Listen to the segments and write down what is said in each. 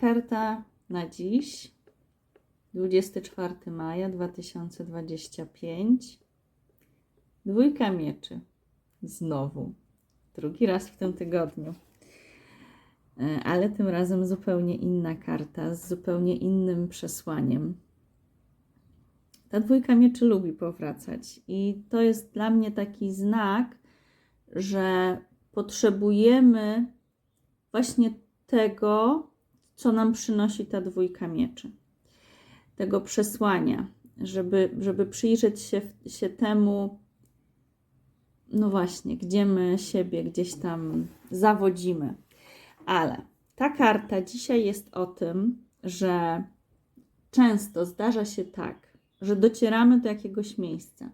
karta na dziś, 24 maja 2025. Dwójka mieczy. Znowu. Drugi raz w tym tygodniu. E, Ale tym razem zupełnie inna karta, z zupełnie innym przesłaniem. Ta dwójka mieczy lubi powracać, i to jest dla mnie taki znak, że potrzebujemy właśnie tego, co nam przynosi ta dwójka mieczy. Tego przesłania, żeby, żeby przyjrzeć się, się temu, no właśnie, gdzie my siebie gdzieś tam zawodzimy. Ale ta karta dzisiaj jest o tym, że często zdarza się tak, że docieramy do jakiegoś miejsca,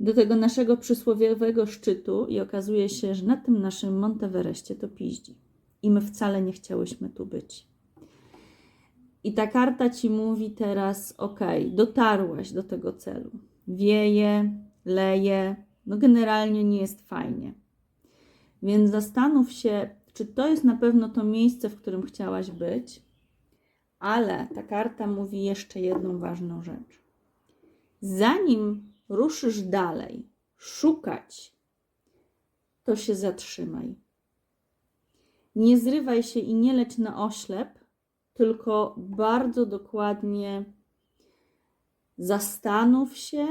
do tego naszego przysłowiowego szczytu i okazuje się, że na tym naszym Monteverestie to piździ. I my wcale nie chciałyśmy tu być. I ta karta ci mówi teraz: OK, dotarłaś do tego celu. Wieje, leje, no generalnie nie jest fajnie. Więc zastanów się, czy to jest na pewno to miejsce, w którym chciałaś być, ale ta karta mówi jeszcze jedną ważną rzecz. Zanim ruszysz dalej, szukać, to się zatrzymaj. Nie zrywaj się i nie leć na oślep, tylko bardzo dokładnie zastanów się,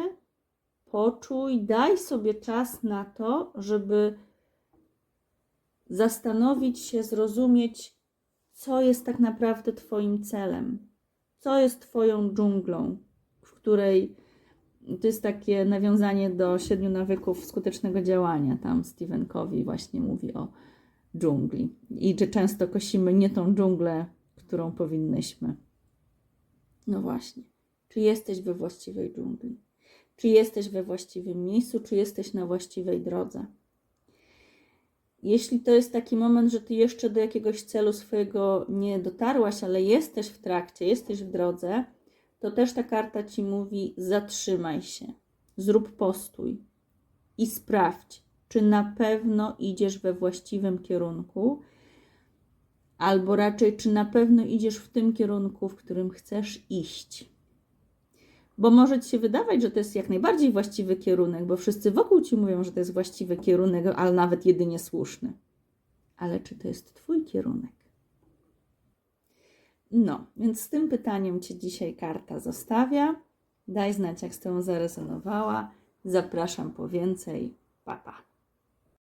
poczuj, daj sobie czas na to, żeby zastanowić się, zrozumieć, co jest tak naprawdę Twoim celem, co jest Twoją dżunglą, w której to jest takie nawiązanie do siedmiu nawyków skutecznego działania. Tam Stephen Covey właśnie mówi o dżungli i że często kosimy nie tą dżunglę, którą powinnyśmy. No właśnie, czy jesteś we właściwej dżungli? Czy jesteś we właściwym miejscu, czy jesteś na właściwej drodze? Jeśli to jest taki moment, że ty jeszcze do jakiegoś celu swojego nie dotarłaś, ale jesteś w trakcie, jesteś w drodze, to też ta karta ci mówi: zatrzymaj się, zrób postój i sprawdź, czy na pewno idziesz we właściwym kierunku, albo raczej, czy na pewno idziesz w tym kierunku, w którym chcesz iść. Bo może ci się wydawać, że to jest jak najbardziej właściwy kierunek, bo wszyscy wokół ci mówią, że to jest właściwy kierunek, ale nawet jedynie słuszny. Ale czy to jest Twój kierunek? No, więc z tym pytaniem Cię dzisiaj karta zostawia. Daj znać, jak z tą zarezonowała. Zapraszam po więcej. Pa, pa.